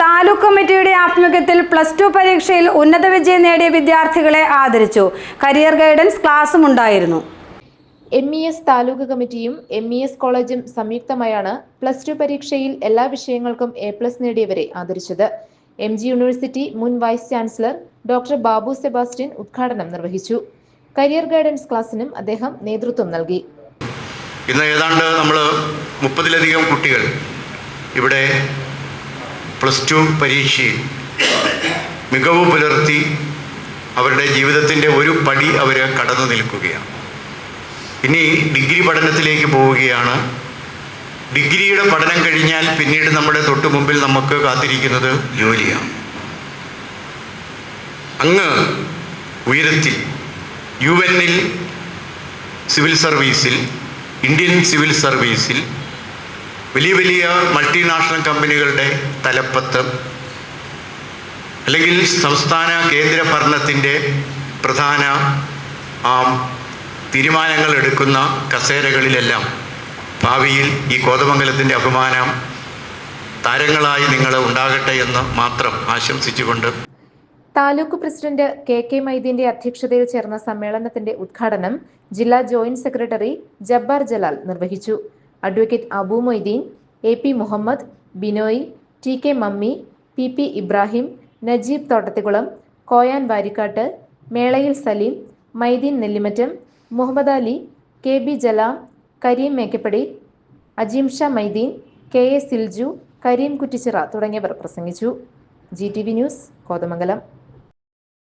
താലൂക്ക് കമ്മിറ്റിയുടെ ആഭിമുഖ്യത്തിൽ plus two പരീക്ഷയിൽ ഉന്നത വിജയം നേടിയ വിദ്യാർത്ഥികളെ ആദരിച്ചു. കരിയർ ഗൈഡൻസ് ക്ലാസും ഉണ്ടായിരുന്നു. എം ഇ എസ് താലൂക്ക് കമ്മിറ്റിയും എം ഇ എസ് കോളേജും സംയുക്തമായാണ് പ്ലസ് ടു പരീക്ഷയിൽ എല്ലാ വിഷയങ്ങൾക്കും എ പ്ലസ് നേടിയവരെ ആദരിച്ചത്. എം ജി യൂണിവേഴ്സിറ്റി മുൻ vice chancellor doctor Babu Sebastian ഉദ്ഘാടനം നിർവഹിച്ചു. കരിയർ ഗൈഡൻസ് ക്ലാസ്സിനും അദ്ദേഹം നേതൃത്വം നൽകി. ഇന്ന് ഏതാണ്ട് നമ്മൾ മുപ്പതിലധികം കുട്ടികൾ ഇവിടെ പ്ലസ് ടു പരീക്ഷയിൽ മികവ് പുലർത്തി അവരുടെ ജീവിതത്തിന്റെ ഒരു പടി അവർ കടന്നു നിൽക്കുകയാണ്. ഇനി ഡിഗ്രി പഠനത്തിലേക്ക് പോവുകയാണ്. ഡിഗ്രിയുടെ പഠനം കഴിഞ്ഞാൽ പിന്നീട് നമ്മുടെ തൊട്ടു മുമ്പിൽ നമുക്ക് കാത്തിരിക്കുന്നത് ജോലിയാണ്. അങ്ങ് ഉയരത്തിൽ യു എന്നിൽ സിവിൽ സർവീസിൽ ഇന്ത്യൻ സിവിൽ സർവീസിൽ വലിയ വലിയ മൾട്ടിനാഷണൽ കമ്പനികളുടെ തലപ്പത്ത് അല്ലെങ്കിൽ സംസ്ഥാന കേന്ദ്ര ഭരണത്തിന്റെ പ്രധാന തീരുമാനങ്ങൾ എടുക്കുന്ന കസേരകളിലെല്ലാം ഭാവിയിൽ ഈ കോതമംഗലത്തിന്റെ അഭിമാനം താരങ്ങളായി നിങ്ങൾ ഉണ്ടാകട്ടെ എന്ന് മാത്രം ആശംസിച്ചുകൊണ്ട് താലൂക്ക് പ്രസിഡന്റ് കെ കെ മൈദീന്റെ അധ്യക്ഷതയിൽ ചേർന്ന സമ്മേളനത്തിന്റെ ഉദ്ഘാടനം ജില്ലാ ജോയിന്റ് സെക്രട്ടറി ജബ്ബാർ ജലാൽ നിർവഹിച്ചു. Advocate Abu Moideen A P Muhammad Binoy T K Mammi P P Ibrahim Najeeb Thottathikulam Koyan Varikkattu മേളയിൽ Saleem Maideen Nellimattam Muhammad Ali K B Jalam Kareem Mekkappady Ajeem Shah Maideen K A Silju Kareem Kuttichira തുടങ്ങിയവർ പ്രസംഗിച്ചു. G T V news Kothamangalam.